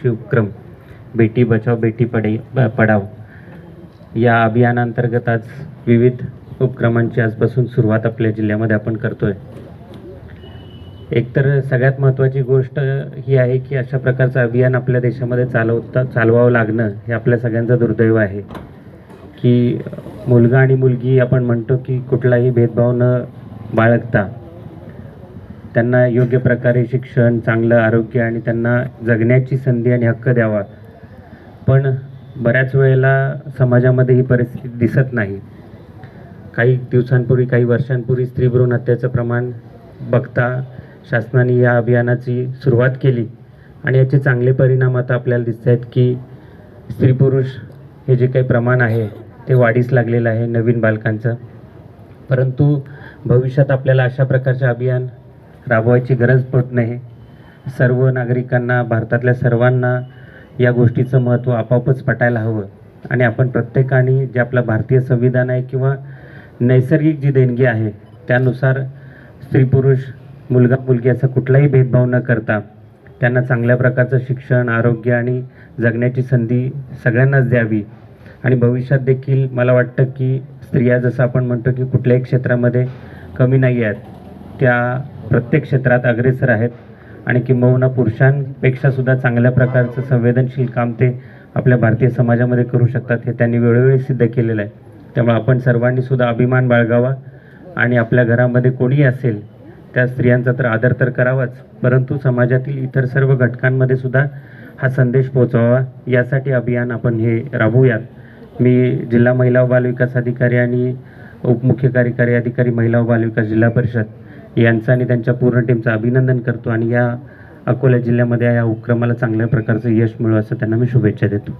शिवक्रम बेटी बचाव बेटी पडे ब- पढाव या अभियानांतर्गत आज विविध उपक्रमांची आजपासून सुरुवात आपल्या जिल्ह्यामध्ये आपण करतो आहे एकतर सगळ्यात महत्त्वाची गोष्ट ही आहे की अशा प्रकारचं अभियान आपल्या देशामध्ये चालवता चालवावं लागणं हे आपल्या सगळ्यांचं दुर्दैव आहे. की मुलगा आणि मुलगी आपण म्हणतो की कुठलाही भेदभाव न बाळगता त्यांना योग्य प्रकारे शिक्षण चांगलं आरोग्य आणि त्यांना जगण्याची संधी आणि हक्क द्यावा. पण बऱ्याच वेळेला समाजामध्ये ही परिस्थिती दिसत नाही. काही दिवसांपूर्वी काही वर्षांपूर्वी स्त्री भ्रूण हत्याचं प्रमाण बघता शासनाने या अभियानाची सुरुवात केली. आणि याचे चांगले परिणाम आता आपल्याला दिसत आहेत की स्त्री पुरुष हे जे काही प्रमाण आहे ते वाढीस लागलेलं आहे नवीन बालकांचं. परंतु भविष्यात आपल्याला अशा प्रकारचे अभियान राबवायची गरज पडत नाही. सर्व नागरिकांना भारतातल्या सर्वांना या गोष्टीचं महत्त्व आपोआपच पटायला हवं. आणि आपण प्रत्येकाने जे आपलं भारतीय संविधान आहे किंवा नैसर्गिक जी देणगी आहे त्यानुसार स्त्री पुरुष मुलगा मुलगी असा कुठलाही भेदभाव न करता त्यांना चांगल्या प्रकारचं शिक्षण आरोग्य आणि जगण्याची संधी सगळ्यांनाच द्यावी. आणि भविष्यात देखील मला वाटतं की स्त्रिया जसं आपण म्हणतो की कुठल्याही क्षेत्रामध्ये कमी नाही आहेत त्या प्रत्येक क्षेत्रात अग्रेसर आहेत. आणि किंबहुना पुरुषांपेक्षा सुद्धा चांगल्या प्रकारचं संवेदनशील काम ते आपल्या भारतीय समाजामध्ये करू शकतात हे त्यांनी वेळोवेळी सिद्ध केलेलं आहे. त्यामुळे आपण सर्वांनी सुद्धा अभिमान बाळगावा आणि आपल्या घरामध्ये कोणीही असेल त्या स्त्रियांचा तर आदर तर करावाच. परंतु समाजातील इतर सर्व घटकांमध्ये सुद्धा हा संदेश पोहोचवावा यासाठी अभियान आपण हे राबवूयात. मी जिल्हा महिला बालविकास अधिकारी आणि उपमुख्य कार्यकारी अधिकारी महिला व बालविकास जिल्हा परिषद. यांचं आणि त्यांच्या पूर्ण टीमचं अभिनंदन करतो आणि या अकोला जिल्ह्यामध्ये या उपक्रमाला चांगल्या प्रकारचं यश मिळो असं त्यांना मी शुभेच्छा देतो.